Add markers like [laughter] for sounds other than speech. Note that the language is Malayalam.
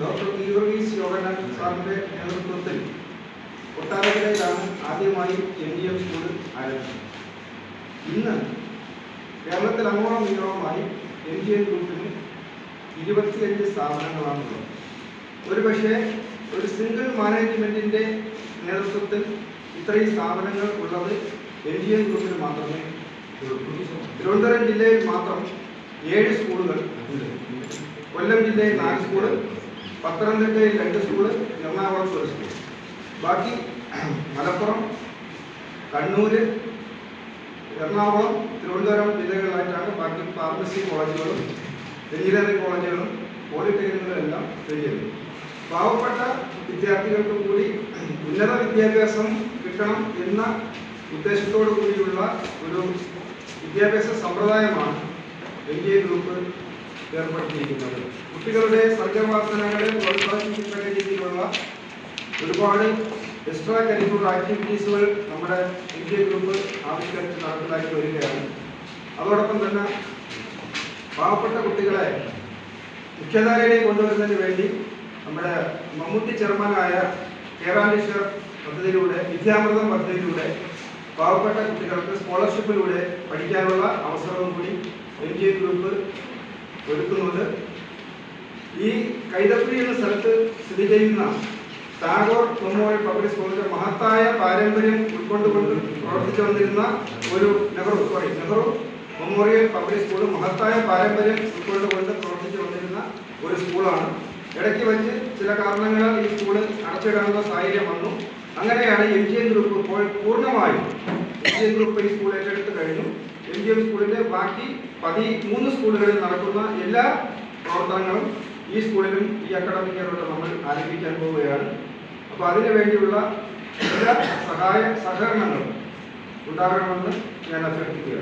ഡോക്ടർ ഗീവർഗീസ് യോഗനാൻ സാറിന്റെ നേതൃത്വത്തിൽ കൊട്ടാരക്കരയിലാണ് ആദ്യമായി എൻ ഡി എം സ്കൂൾ ആരംഭിച്ചത്. ഇന്ന് കേരളത്തിൽ അങ്ങോളം ഇങ്ങോളമായി എൻ ഡി എം ഗ്രൂപ്പിന് ഇരുപത്തിയഞ്ച് സ്ഥാപനങ്ങളാണുള്ളത്. ഒരു പക്ഷേ ഒരു സിംഗിൾ മാനേജ്മെന്റിന്റെ നേതൃത്വത്തിൽ ഇത്രയും സ്ഥാപനങ്ങൾ ഉള്ളത് എൻ ഡി എം ഗ്രൂപ്പിന് മാത്രമേ തിരുവനന്തപുരം ജില്ലയിൽ മാത്രം ഏഴ് സ്കൂളുകൾ ഉണ്ട്. കൊല്ലം ജില്ലയിൽ നാല് സ്കൂൾ പത്തനംതിട്ടയിൽ രണ്ട് സ്കൂൾ എറണാകുളത്ത് ഒരു സ്കൂൾ ബാക്കി [clears throat] മലപ്പുറം കണ്ണൂർ എറണാകുളം തിരുവനന്തപുരം ജില്ലകളിലായിട്ടാണ് ബാക്കി ഫാർമസി കോളേജുകളും എഞ്ചിനീയറിംഗ് കോളേജുകളും പോളിടെക്നിക്കുകളും എല്ലാം സ്ഥിതി ചെയ്യുന്നത്. പാവപ്പെട്ട വിദ്യാർത്ഥികൾക്ക് കൂടി [clears throat] ഉന്നത വിദ്യാഭ്യാസം കിട്ടണം എന്ന ഉദ്ദേശത്തോടു കൂടിയുള്ള ഒരു വിദ്യാഭ്യാസ സമ്പ്രദായമാണ് എൻ ഡി എ ഗ്രൂപ്പ് ഏർപ്പെടുത്തിയിരിക്കുന്നത്. കുട്ടികളുടെ സർഗവാസനകളെ പ്രോത്സാഹിപ്പിക്കുന്ന രീതിയിലുള്ള ഒരുപാട് എക്സ്ട്രാ കരിക്കുലർ ആക്ടിവിറ്റീസുകൾ നമ്മുടെ ഇന്ത്യ ഗ്രൂപ്പ് ആവിഷ്കരിച്ച് നടപ്പിലാക്കി വരികയാണ്. അതോടൊപ്പം തന്നെ പാവപ്പെട്ട കുട്ടികളെ മുഖ്യധാരയിലേക്ക് കൊണ്ടുവരുന്നതിന് വേണ്ടി നമ്മുടെ മമ്മൂട്ടി ചെയർമാനായ കേരളീശ്വർ പദ്ധതിയിലൂടെ വിദ്യാമൃതം പദ്ധതിയിലൂടെ പാവപ്പെട്ട കുട്ടികൾക്ക് സ്കോളർഷിപ്പിലൂടെ പഠിക്കാനുള്ള അവസരവും കൂടി എൻ ജി ഗ്രൂപ്പ് ഒരുക്കുന്നുണ്ട് ഈ കൈതപ്പുരി എന്ന സ്ഥലത്ത് സ്ഥിതി ചെയ്യുന്ന ടാഗോർ മെമ്മോറിയൽ പബ്ലിക് സ്കൂളിന്റെ മഹത്തായ പാരമ്പര്യം ഉൾക്കൊണ്ടുകൊണ്ട് പ്രവർത്തിച്ചു വന്നിരുന്ന ഒരു Nehru sorry Nehru memorial public school മഹത്തായ പാരമ്പര്യം ഉൾക്കൊണ്ടുകൊണ്ട് പ്രവർത്തിച്ചു വന്നിരുന്ന ഒരു സ്കൂളാണ്. ഇടയ്ക്ക് വെച്ച് ചില കാരണങ്ങളാൽ ഈ സ്കൂൾ അടച്ചിടാനുള്ള സാഹചര്യം വന്നു. അങ്ങനെയാണ് എം ജി എം ഗ്രൂപ്പ് പൂർണമായും. എം ജി എം ഗ്രൂപ്പ് ഈ സ്കൂൾ ഏറ്റെടുത്ത് കഴിഞ്ഞു. എം ജി എം സ്കൂളിന്റെ ബാക്കി പതി മൂന്ന് സ്കൂളുകളിൽ നടക്കുന്ന എല്ലാ പ്രവർത്തനങ്ങളും ഈ സ്കൂളിലും ഈ അക്കാഡമിക് ഇയറിലൂടെ നമ്മൾ ആരംഭിക്കാൻ പോവുകയാണ്. അപ്പോൾ അതിനു വേണ്ടിയുള്ള എല്ലാ സഹായ സഹകരണങ്ങളും ഉണ്ടാകണമെന്ന് ഞാൻ അഭ്യർത്ഥിക്കുകയാണ്.